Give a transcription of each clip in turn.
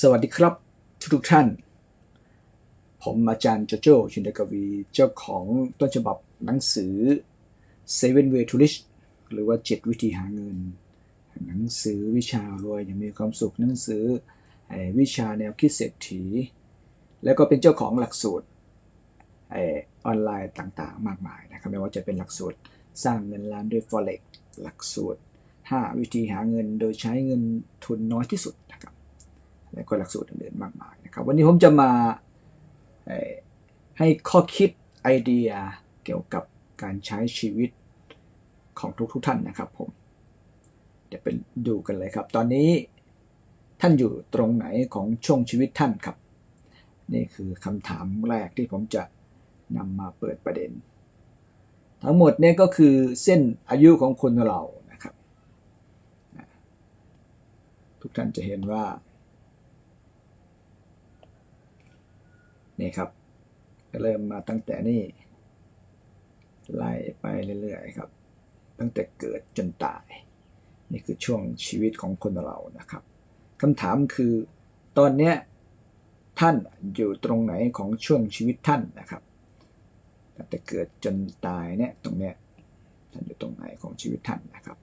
สวัสดีครับทุกทุกท่าน ผมอาจารย์โจโจ้ชินเดกวีเจ้าของต้นฉบับหนังสือ Seven Way to Rich หรือว่า 7 วิธีหาเงิน หนังสือวิชารวยอย่างมีความสุขหนังสือวิชาแนวคิดเศรษฐี แล้วก็เป็นเจ้าของหลักสูตรออนไลน์ต่างๆ มากมายนะครับไม่ว่าจะเป็นหลักสูตรสร้างเงินล้านด้วย Forex หลักสูตร 5 วิธีหาเงินโดยใช้เงินทุนน้อยที่สุดนะครับ และก็หลักสูตรอื่นๆมากมายนะครับวันนี้ผมจะมาให้ข้อคิดไอเดียเกี่ยวกับการใช้ชีวิตของทุกๆทท่านนะครับผมเดี๋ยวเป็นดูกันเลยครับ ตอนนี้ท่านอยู่ตรงไหนของช่วงชีวิตท่านครับ นี่คือคำถามแรกที่ผมจะนำมาเปิดประเด็น ทั้งหมดเนี่ยก็คือเส้นอายุของคนเรานะครับ ทุกท่านจะเห็นว่า นี่ครับเริ่มมาตั้งแต่นี่ไล่ไปเรื่อยๆครับ ตั้งแต่เกิดจนตาย นี่คือช่วงชีวิตของคนเรานะครับคำถามคือตอนเนี้ยท่านอยู่ตรงไหนของช่วงชีวิตท่านนะครับตั้งแต่เกิดจนตายเนี่ยตรงเนี้ยท่านอยู่ตรงไหนของชีวิตท่านนะครับ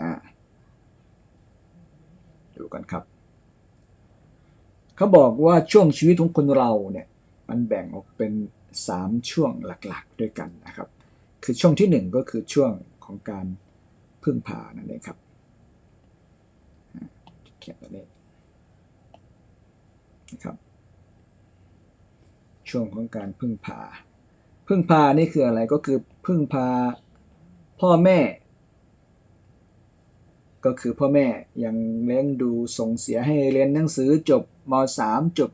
อ่าดูกันครับ เขาบอกว่าช่วงชีวิตของคนเราเนี่ยมันแบ่งออกเป็น 3 ช่วงหลักๆด้วยกันนะครับ คือช่วงที่ 1 ก็คือช่วงของการพึ่งพานั่นเองครับเขียนตัวนี้นะครับ ช่วงของการพึ่งพา พึ่งพานี่คืออะไรก็คือพึ่งพาพ่อแม่ ก็คือพ่อแม่ยังเลี้ยงดูส่งเสียให้เรียนหนังสือจบ ม .3 จบ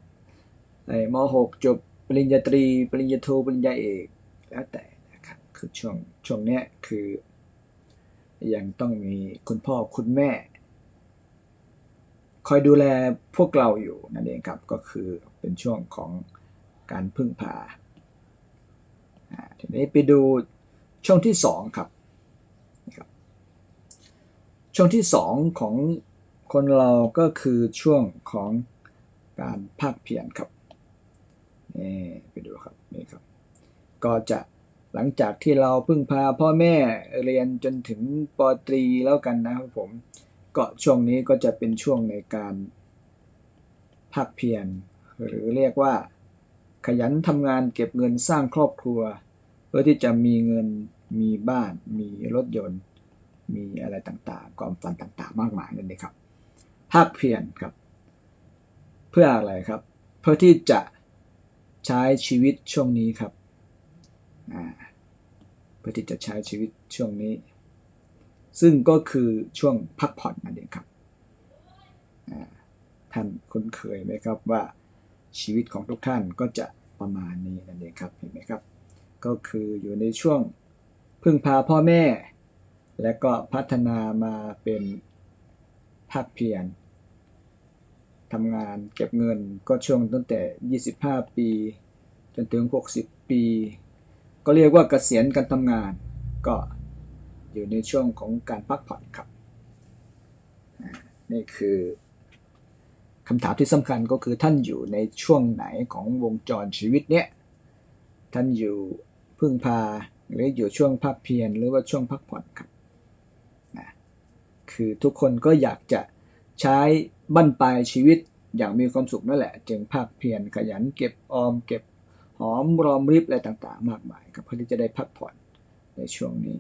ม .6 จบปริญญาตรี ปริญญาโทปริญญาเอกแล้วแต่นะครับคือช่วงช่วงนี้คือ ยังต้องมีคุณพ่อคุณแม่ คอยดูแลพวกเราอยู่นั่นเองครับก็คือเป็นช่วงของการพึ่งพาทีนี้ไปดูช่วงที่2ครับ ช่วงที่สองของคนเราก็คือช่วงของ การภาคเพียรครับนี่ไปดูครับนี่ครับ ก็จะหลังจากที่เราพึ่งพาพ่อแม่เรียนจนถึงปตรีแล้วกันนะครับผมก็ช่วงนี้ก็จะเป็นช่วงในการภาคเพียรหรือเรียกว่า ขยันทำงานเก็บเงินสร้างครอบครัว เพื่อที่จะมีเงินมีบ้าน มีรถยนต์ มีอะไรต่างๆ ความฝันต่างๆ มากมายนั่นเองครับ ภาคเพียรครับ เพื่ออะไรครับ เพื่อที่จะใช้ชีวิตช่วงนี้ครับเพื่อที่จะใช้ชีวิตช่วงนี้ ซึ่งก็คือช่วงพักผ่อนนั่นเองครับท่านคุ้นเคยไหมครับว่าชีวิตของทุกท่านก็จะประมาณนี้นั่นเองครับเห็นไหมครับ ก็คืออยู่ในช่วงพึ่งพาพ่อแม่ และก็พัฒนามาเป็นภาคเพียร ทำงานเก็บเงินก็ช่วงตั้งแต่ 25 ปี จนถึง 60 ปี ก็เรียกว่าเกษียณการทำงาน ก็อยู่ในช่วงของการพักผ่อนครับ นี่คือคำถามที่สำคัญก็คือท่านอยู่ในช่วงไหนของวงจรชีวิตเนี้ยท่านอยู่พึ่งพาหรืออยู่ช่วงพักเพียรหรือว่าช่วงพักผ่อนครับคือทุกคนก็อยากจะใช้ บั้นปลายชีวิตอย่างมีความสุขนั่นแหละ จึงภาคเพียรขยันเก็บออมเก็บหอมรอมริบอะไรต่างๆ มากมายครับเพื่อที่จะได้พักผ่อนในช่วงนี้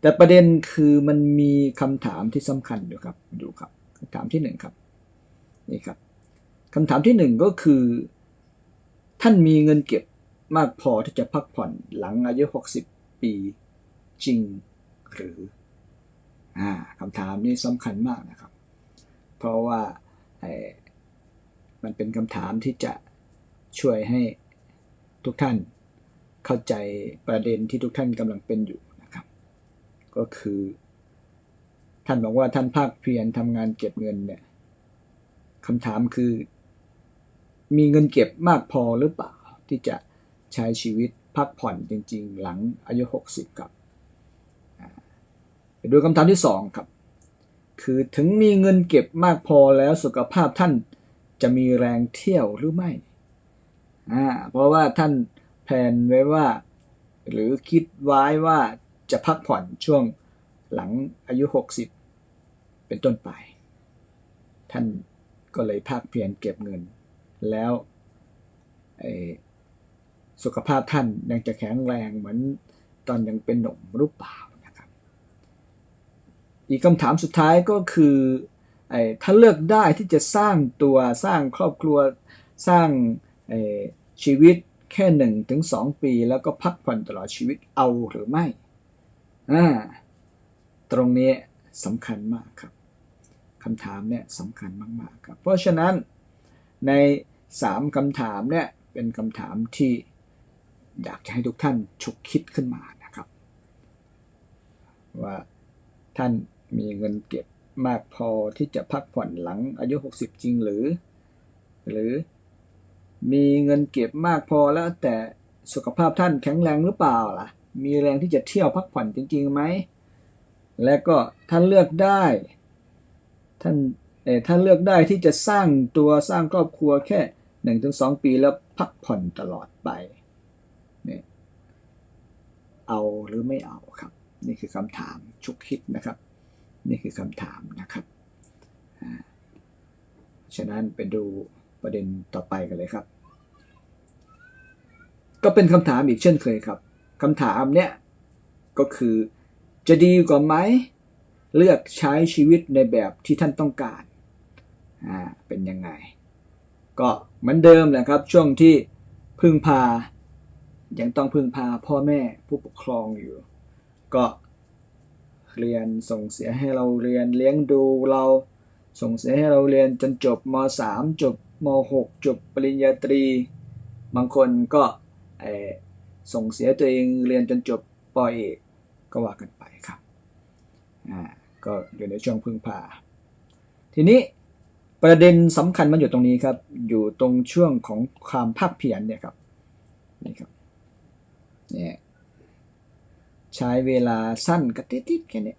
แต่ประเด็นคือมันมีคำถามที่สำคัญอยู่ครับดูครับคำถามที่หนึ่งครับนี่ครับคำถามที่หนึ่งก็คือ ท่านมีเงินเก็บมากพอที่จะพักผ่อนหลังอายุ 60 ปีจริงหรือคำถามนี้สำคัญมากนะครับ เพราะว่ามันเป็นคำถามที่จะช่วยให้ทุกท่านเข้าใจประเด็นที่ทุกท่านกำลังเป็นอยู่นะครับ ก็คือ ท่านบอกว่าท่านภาคเพียรทำงานเก็บเงินเนี่ยคำถามคือ มีเงินเก็บมากพอหรือเปล่าที่จะใช้ชีวิตพักผ่อนจริง ๆ หลังอายุ 60 ครับดูคำถามที่ 2 ครับ คือถึงมีเงินเก็บมากพอแล้วสุขภาพท่านจะมีแรงเที่ยวหรือไม่อ่าเพราะว่าท่านแผนไว้ว่า หรือคิดไว้ว่าจะพักผ่อนช่วงหลังอายุ 60 เป็นต้นไป ท่านก็เลยภาคเพียรเก็บเงิน แล้วสุขภาพท่านยังจะแข็งแรงเหมือนตอนยังเป็นหนุ่มรูปเปล่า อีกคำถามสุดท้ายก็คือถ้าเลือกได้ที่จะสร้างตัวสร้างครอบครัวสร้างชีวิตแค่หนึ่งถึงสองปี แล้วก็พักผ่อนตลอดชีวิตเอาหรือไม่อ่าตรงนี้สำคัญมากครับคำถามเนี่ยสำคัญมากๆครับ เพราะฉะนั้นในสามคำถามเนี่ยเป็นคำถามที่อยากจะให้ทุกท่านฉุกคิดขึ้นมานะครับ ว่าท่าน มีเงินเก็บมากพอที่จะพักผ่อนหลังอายุ 60 จริงหรือ หรือมีเงินเก็บมากพอแล้วแต่สุขภาพท่านแข็งแรงหรือเปล่าล่ะ มีแรงที่จะเที่ยวพักผ่อนจริงๆไหม และก็ท่านเลือกได้ ท่านเอท่านเลือกได้ที่จะสร้างตัวสร้างครอบครัวแค่หนึ่งถึงสองปีแล้วพักผ่อนตลอดไปเนี่ยเอาหรือไม่เอาครับ นี่คือคำถามชุกคิดนะครับ นี่คือคำถามนะครับ ฉะนั้นไปดูประเด็นต่อไปกันเลยครับ ก็เป็นคำถามอีกเช่นเคยครับคำถามเนี้ยก็คือ จะดีกว่าไหม เลือกใช้ชีวิตในแบบที่ท่านต้องการอ่าเป็นยังไง ก็เหมือนเดิมแหละครับ ช่วงที่พึ่งพา ยังต้องพึ่งพาพ่อแม่ผู้ปกครองอยู่ ก็ เรียน ส่งเสียให้เราเรียนเลี้ยงดูเรา ส่งเสียให้เราเรียนจนจบม .3 จบม .6 จบปริญญาตรี บางคนก็ส่งเสียตัวเองเรียนจนจบปเอกก็ว่ากันไปครับอ่าก็อยู่ในช่วงพึ่งพา ทีนี้ประเด็นสำคัญมันอยู่ตรงนี้ครับ อยู่ตรงช่วงของความภาคเพียรเนี่ยครับนี่ครับเนี่ย ใช้เวลาสั้นกระติดๆแค่นี้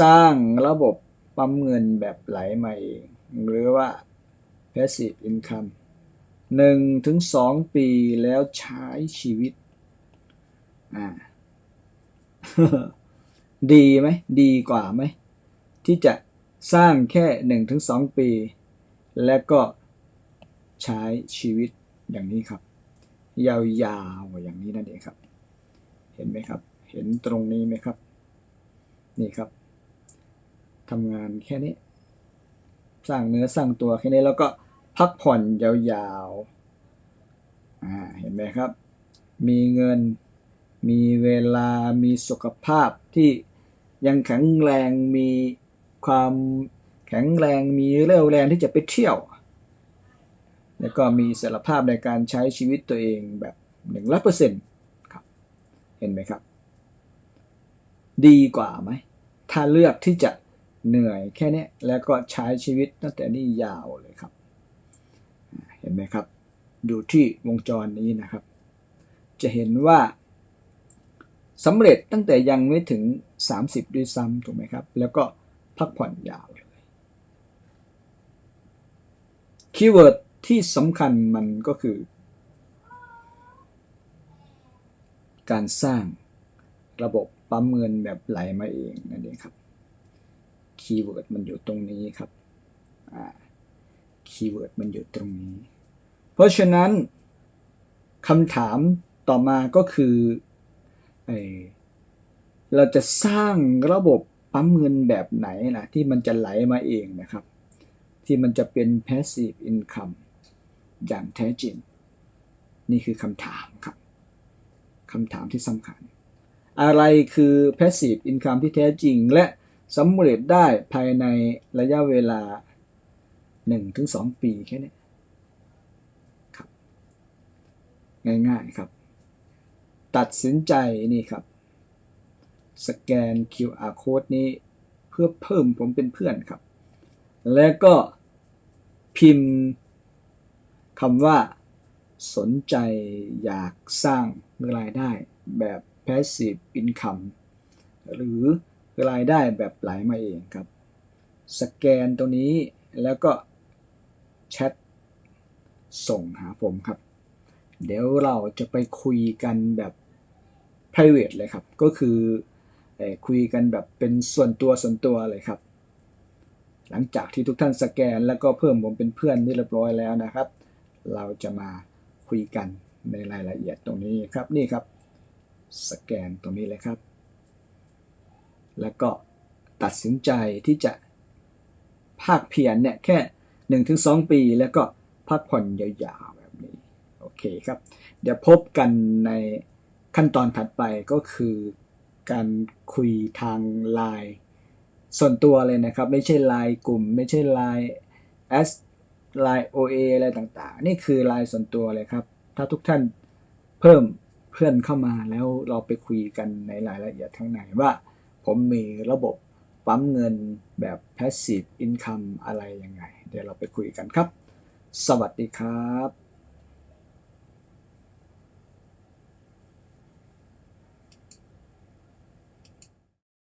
สร้างระบบปั๊มเงินแบบไหลมาเอง หรือว่า passive income หนึ่งถึงสองปีแล้วใช้ชีวิต อ่า ดีไหม ดีกว่าไหม ที่จะสร้างแค่หนึ่งถึงสองปี และก็ใช้ชีวิตอย่างนี้ครับ ยาวๆอย่างนี้นั่นเองครับ เห็นไหมครับ เห็นตรงนี้ไหมครับ นี่ครับทำงานแค่นี้ สร้างเนื้อสร้างตัวแค่นี้แล้วก็พักผ่อนยาวๆอ่าเห็นไหมครับ มีเงินมีเวลามีสุขภาพที่ยังแข็งแรงมีความแข็งแรงมีเรี่ยวแรงที่จะไปเที่ยว แล้วก็มีสารภาพในการใช้ชีวิตตัวเองแบบหนึ่งร้อยเปอร์เซ็นต์ครับ เห็นไหมครับ ดีกว่าไหม ถ้าเลือกที่จะเหนื่อยแค่นี้แล้วก็ใช้ชีวิตตั้งแต่นี้ยาวเลยครับ เห็นไหมครับ ดูที่วงจรนี้นะครับ จะเห็นว่าสำเร็จตั้งแต่ยังไม่ถึง 30 ด้วยซ้ำถูกไหมครับ แล้วก็พักผ่อนยาวเลยคีย์เวิร์ด ที่สำคัญมันก็คือ การสร้างระบบปั๊มเงินแบบไหลมาเองนั่นเองครับคีย์เวิร์ดมันอยู่ตรงนี้ครับคีย์เวิร์ดมันอยู่ตรงนี้ เพราะฉะนั้นคำถามต่อมาก็คือเราจะสร้างระบบปั๊มเงินแบบไหนนะที่มันจะไหลมาเองนะครับ ที่มันจะเป็น passive income อย่างแท้จริง นี่คือคำถามครับคำถามที่สำคัญ อะไรคือ passive income ที่แท้จริง และสำเร็จได้ภายในระยะเวลา 1-2 ปีแค่นี้ครับง่ายๆครับ ตัดสินใจนี่ครับ สแกน QR code นี้เพื่อเพิ่มผมเป็นเพื่อนครับ แล้วก็พิมพ์ คำว่าสนใจอยากสร้างรายได้แบบ passive income หรือรายได้แบบไหลมาเองครับ สแกนตรงนี้แล้วก็แชทส่งหาผมครับ เดี๋ยวเราจะไปคุยกันแบบ private เลยครับ ก็คือเอ่อคุยกันแบบเป็นส่วนตัวส่วนตัวเลยครับ หลังจากที่ทุกท่านสแกนแล้วก็เพิ่มผมเป็นเพื่อนที่เรียบร้อยแล้วนะครับ เราจะมาคุยกันในรายละเอียดตรงนี้ครับนี่ครับ สแกนตรงนี้เลยครับ แล้วก็ตัดสินใจที่จะภาคเพียรเนี่ยแค่ 1-2 ปี แล้วก็พักผ่อนยาวๆแบบนี้โอเคครับ เดี๋ยวพบกันในขั้นตอนถัดไปก็คือการคุยทางไลน์ส่วนตัวเลยนะครับ ไม่ใช่ไลน์กลุ่ม ไม่ใช่ไลน์แอส ลาย OA อะไรต่างๆ นี่คือลายส่วนตัวเลยครับ ถ้าทุกท่านเพิ่มเพื่อนเข้ามาแล้วเราไปคุยกันในรายละเอียดข้างในว่า ผมมีระบบปั๊มเงินแบบ passive income อะไรยังไง เดี๋ยวเราไปคุยกันครับ สวัสดีครับ